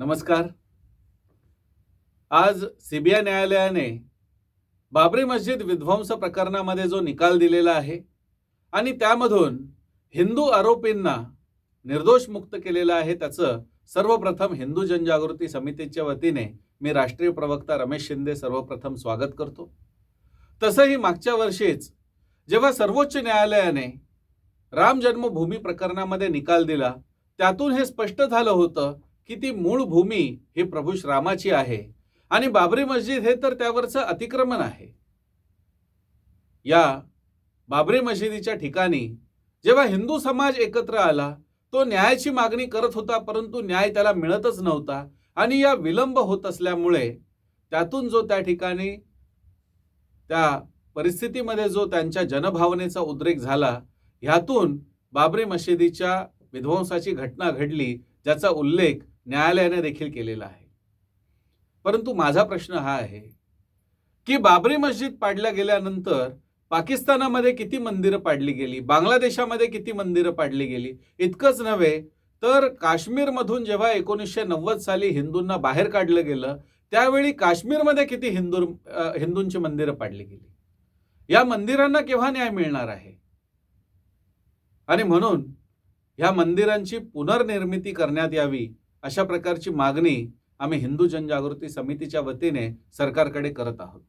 नमस्कार. आज सीबीआय न्यायालयाने बाबरी मस्जिद विध्वंस प्रकरणामध्ये जो निकाल दिलेला आहे आणि त्यामधून हिंदू आरोपींना निर्दोष मुक्त केलेलं आहे त्याचं सर्वप्रथम हिंदू जनजागृती समितीच्या वतीने मी राष्ट्रीय प्रवक्ता रमेश शिंदे सर्वप्रथम स्वागत करतो. तसंही मागच्या वर्षीच जेव्हा सर्वोच्च न्यायालयाने राम जन्मभूमी प्रकरणामध्ये निकाल दिला त्यातून हे स्पष्ट झालं होतं की ती मूळ भूमी ही प्रभू श्रामाची आहे आणि बाबरी मस्जिद हे तर त्यावरचं अतिक्रमण आहे. या बाबरी मशिदीच्या ठिकाणी जेव्हा हिंदू समाज एकत्र आला तो न्यायाची मागणी करत होता परंतु न्याय त्याला मिळतच नव्हता आणि या विलंब होत असल्यामुळे त्यातून जो त्या ठिकाणी त्या परिस्थितीमध्ये जो त्यांच्या जनभावनेचा उद्रेक झाला ह्यातून बाबरी मशिदीच्या विध्वंसाची घटना घडली ज्याचा उल्लेख न्यायालयाने देखील केलेला आहे. परंतु माझा प्रश्न हा आहे की बाबरी मस्जिद पाडल्या गेल्यानंतर पाकिस्तानामध्ये किती मंदिरं पाडली गेली? बांगलादेशामध्ये किती मंदिरं पाडली गेली? इतकंच नव्हे तर काश्मीरमधून जेव्हा एकोणीसशे नव्वद साली हिंदूंना बाहेर काढलं गेलं त्यावेळी काश्मीरमध्ये किती हिंदू हिंदूंची मंदिरं पाडली गेली? या मंदिरांना केव्हा न्याय मिळणार आहे? आणि म्हणून ह्या मंदिरांची पुनर्निर्मिती करण्यात यावी अशा प्रकारची मागणी आम्ही हिंदू जनजागृती समितीच्या वतीने सरकारकडे करत आहोत.